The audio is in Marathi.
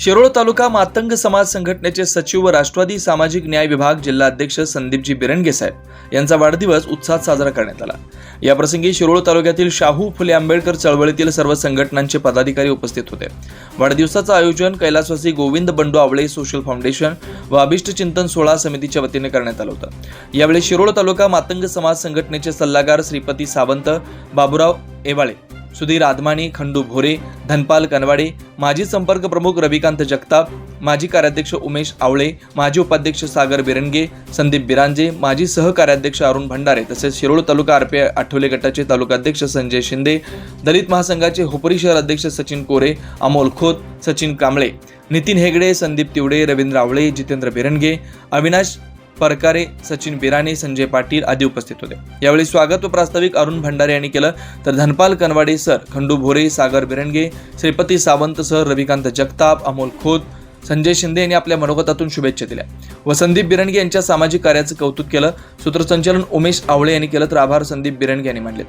शिरोळ तालुका मातंग समाज संघटनेचे सचिव व राष्ट्रवादी सामाजिक न्याय विभाग जिल्हा अध्यक्ष संदीपजी बिरंगे साहेब यांचा वाढदिवस उत्साहात साजरा करण्यात आला. याप्रसंगी शिरोळ तालुक्यातील शाहू फुले आंबेडकर चळवळीतील सर्व संघटनांचे पदाधिकारी उपस्थित होते. वाढदिवसाचं आयोजन कैलासवासी गोविंद बंडू आवळे सोशल फाउंडेशन व अभिष्ट चिंतन सोहळा समितीच्या वतीने करण्यात आलं होतं. यावेळी शिरोळ तालुका मातंग समाज संघटनेचे सल्लागार श्रीपती सावंत बाबुराव एवाळे सुधीर आदमानी खंडू भोरे धनपाल कनवाडे माजी संपर्क प्रमुख रविकांत जगताप माजी कार्याध्यक्ष उमेश आवळे माजी उपाध्यक्ष सागर बिरंगे संदीप बिरांजे माजी सहकार्याध्यक्ष अरुण भंडारे तसेच शिरोळ तालुका आरपी आठवले गटाचे तालुकाध्यक्ष संजय शिंदे दलित महासंघाचे हुपरी शहर अध्यक्ष सचिन कोरे अमोल खोत सचिन कांबळे नितीन हेगडे संदीप तिवडे रवींद्र आवळे जितेंद्र बिरंगे अविनाश परकारे सचिन बिराणे संजय पाटील आदी उपस्थित होते. यावेळी स्वागत व प्रास्ताविक अरुण भंडारे यांनी केलं तर धनपाल कनवाडे सर खंडू भोरे सागर बिरंगे श्रीपती सावंत सर रविकांत जगताप अमोल खोत संजय शिंदे यांनी आपल्या मनोगतातून शुभेच्छा दिल्या. व संदीप बिरंगे यांच्या सामाजिक कार्याचं कौतुक केलं. सूत्रसंचालन उमेश आवळे यांनी केलं तर आभार संदीप बिरंगे यांनी मानले.